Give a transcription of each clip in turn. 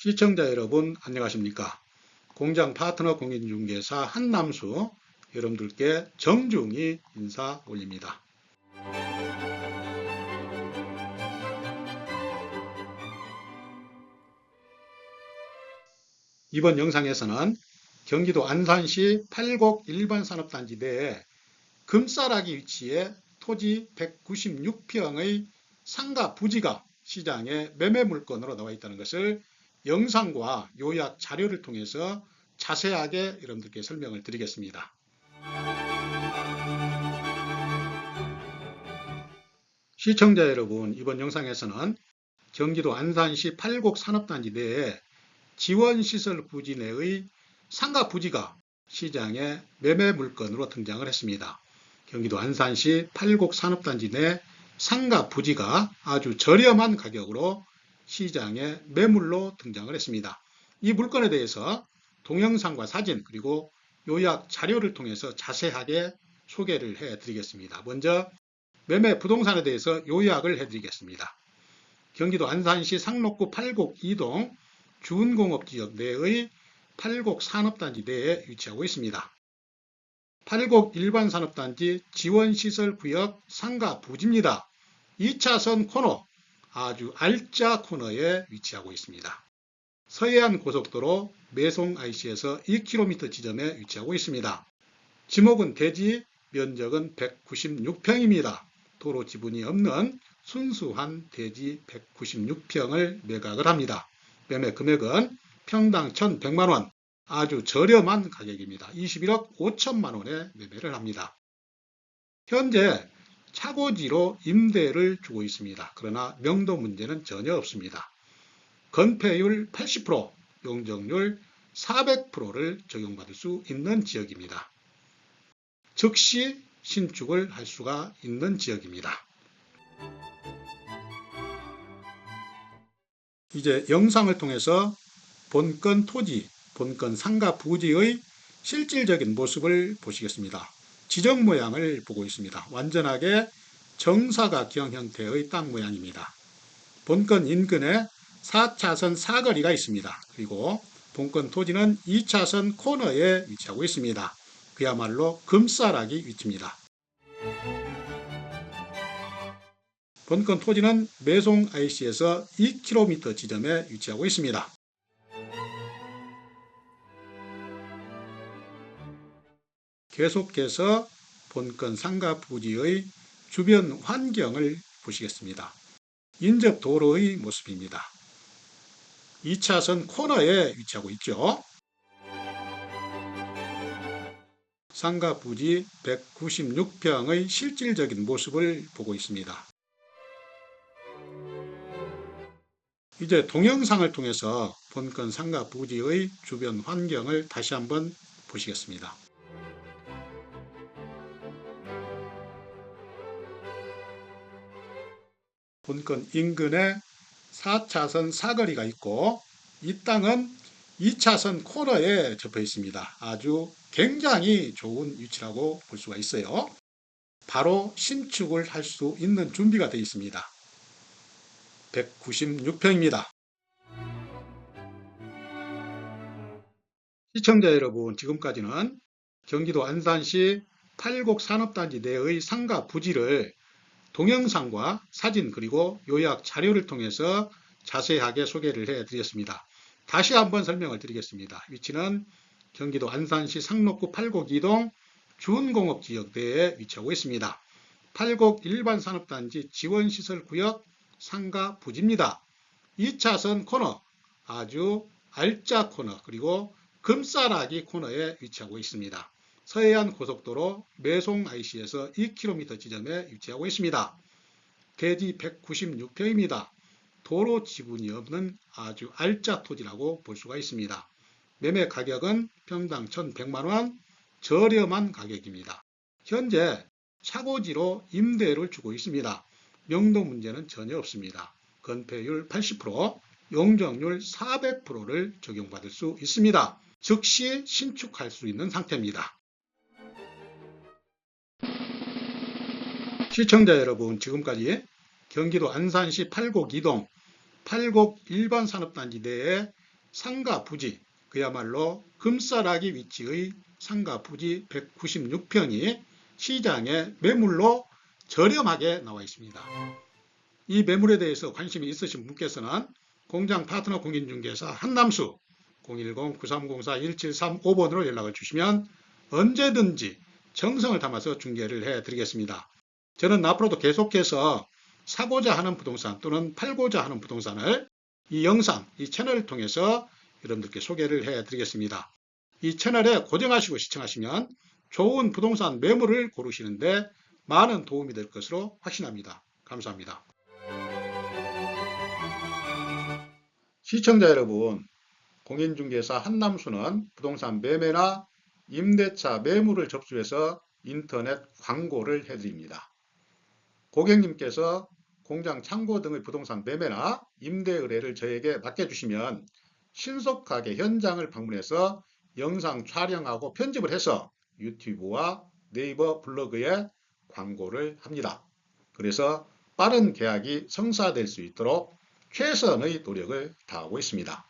시청자 여러분 안녕하십니까? 공장 파트너 공인중개사 한남수 여러분들께 정중히 인사 올립니다. 이번 영상에서는 경기도 안산시 팔곡 일반 산업단지 내에 금싸라기 위치에 토지 196평의 상가 부지가 시장에 매매 물건으로 나와 있다는 것을 영상과 요약 자료를 통해서 자세하게 여러분들께 설명을 드리겠습니다. 시청자 여러분, 이번 영상에서는 경기도 안산시 팔곡 산업단지 내에 지원시설 부지 내의 상가 부지가 시장에 매매 물건으로 등장을 했습니다. 경기도 안산시 팔곡 산업단지 내 상가 부지가 아주 저렴한 가격으로 시장에 매물로 등장을 했습니다. 이 물건에 대해서 동영상과 사진 그리고 요약 자료를 통해서 자세하게 소개를 해 드리겠습니다. 먼저 매매 부동산에 대해서 요약을 해 드리겠습니다. 경기도 안산시 상록구 팔곡 2동 준공업지역 내의 팔곡 산업단지 내에 위치하고 있습니다. 팔곡 일반산업단지 지원시설구역 상가 부지입니다. 2차선 코너, 아주 알짜 코너에 위치하고 있습니다. 서해안 고속도로 매송 IC에서 2km 지점에 위치하고 있습니다. 지목은 대지, 면적은 196평입니다. 도로 지분이 없는 순수한 대지 196평을 매각을 합니다. 매매 금액은 평당 1,100만원, 아주 저렴한 가격입니다. 21억 5천만 원에 매매를 합니다. 현재 차고지로 임대를 주고 있습니다. 그러나 명도 문제는 전혀 없습니다. 건폐율 80%, 용적률 400%를 적용받을 수 있는 지역입니다. 즉시 신축을 할 수가 있는 지역입니다. 이제 영상을 통해서 본건 토지, 본건 상가 부지의 실질적인 모습을 보시겠습니다. 지정 모양을 보고 있습니다. 완전하게 정사각형 형태의 땅 모양입니다. 본건 인근에 4차선 사거리가 있습니다. 그리고 본건 토지는 2차선 코너에 위치하고 있습니다. 그야말로 금싸라기 위치입니다. 본건 토지는 매송 IC에서 2km 지점에 위치하고 있습니다. 계속해서 본건 상가 부지의 주변 환경을 보시겠습니다. 인접 도로의 모습입니다. 2차선 코너에 위치하고 있죠. 상가 부지 196평의 실질적인 모습을 보고 있습니다. 이제 동영상을 통해서 본건 상가 부지의 주변 환경을 다시 한번 보시겠습니다. 본건 인근에 4차선 사거리가 있고 이 땅은 2차선 코너에 접해 있습니다. 아주 굉장히 좋은 위치라고 볼 수가 있어요. 바로 신축을 할 수 있는 준비가 되어 있습니다. 196평입니다. 시청자 여러분, 지금까지는 경기도 안산시 팔곡 산업단지 내의 상가 부지를 동영상과 사진 그리고 요약 자료를 통해서 자세하게 소개를 해 드렸습니다. 다시 한번 설명을 드리겠습니다. 위치는 경기도 안산시 상록구 팔곡 2동 준공업지역 내에 위치하고 있습니다. 팔곡 일반산업단지 지원시설구역 상가 부지입니다. 2차선 코너, 아주 알짜 코너, 그리고 금싸라기 코너에 위치하고 있습니다. 서해안 고속도로 매송 IC에서 2km 지점에 위치하고 있습니다. 대지 196평입니다. 도로 지분이 없는 아주 알짜 토지라고 볼 수가 있습니다. 매매 가격은 평당 1,100만원 저렴한 가격입니다. 현재 차고지로 임대를 주고 있습니다. 명도 문제는 전혀 없습니다. 건폐율 80%, 용적률 400%를 적용받을 수 있습니다. 즉시 신축할 수 있는 상태입니다. 시청자 여러분, 지금까지 경기도 안산시 팔곡 2동 팔곡 일반 산업단지 내에 상가 부지, 그야말로 금싸라기 위치의 상가 부지 196평이 시장에 매물로 저렴하게 나와 있습니다. 이 매물에 대해서 관심이 있으신 분께서는 공장 파트너 공인중개사 한남수 010-9304-1735번으로 연락을 주시면 언제든지 정성을 담아서 중개를 해 드리겠습니다. 저는 앞으로도 계속해서 사고자 하는 부동산 또는 팔고자 하는 부동산을 이 영상, 이 채널을 통해서 여러분들께 소개를 해 드리겠습니다. 이 채널에 고정하시고 시청하시면 좋은 부동산 매물을 고르시는데 많은 도움이 될 것으로 확신합니다. 감사합니다. 시청자 여러분, 공인중개사 한남수는 부동산 매매나 임대차 매물을 접수해서 인터넷 광고를 해드립니다. 고객님께서 공장 창고 등의 부동산 매매나 임대 의뢰를 저에게 맡겨주시면 신속하게 현장을 방문해서 영상 촬영하고 편집을 해서 유튜브와 네이버 블로그에 광고를 합니다. 그래서 빠른 계약이 성사될 수 있도록 최선의 노력을 다하고 있습니다.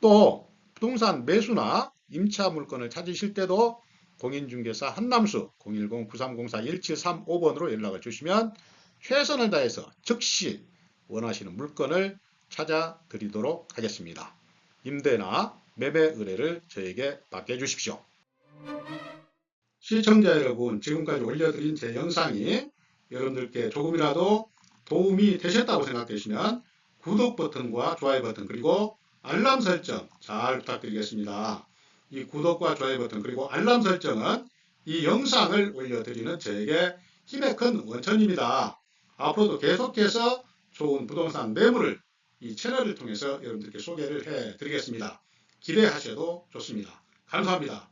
또 부동산 매수나 임차 물건을 찾으실 때도 공인중개사 한남수 010-9304-1735번으로 연락을 주시면 최선을 다해서 즉시 원하시는 물건을 찾아 드리도록 하겠습니다. 임대나 매매 의뢰를 저에게 맡겨주십시오. 시청자 여러분, 지금까지 올려드린 제 영상이 여러분들께 조금이라도 도움이 되셨다고 생각되시면 구독 버튼과 좋아요 버튼 그리고 알람 설정 잘 부탁드리겠습니다. 이 구독과 좋아요 버튼 그리고 알람 설정은 이 영상을 올려드리는 저에게 힘의 큰 원천입니다. 앞으로도 계속해서 좋은 부동산 매물을 이 채널을 통해서 여러분들께 소개를 해 드리겠습니다. 기대하셔도 좋습니다. 감사합니다.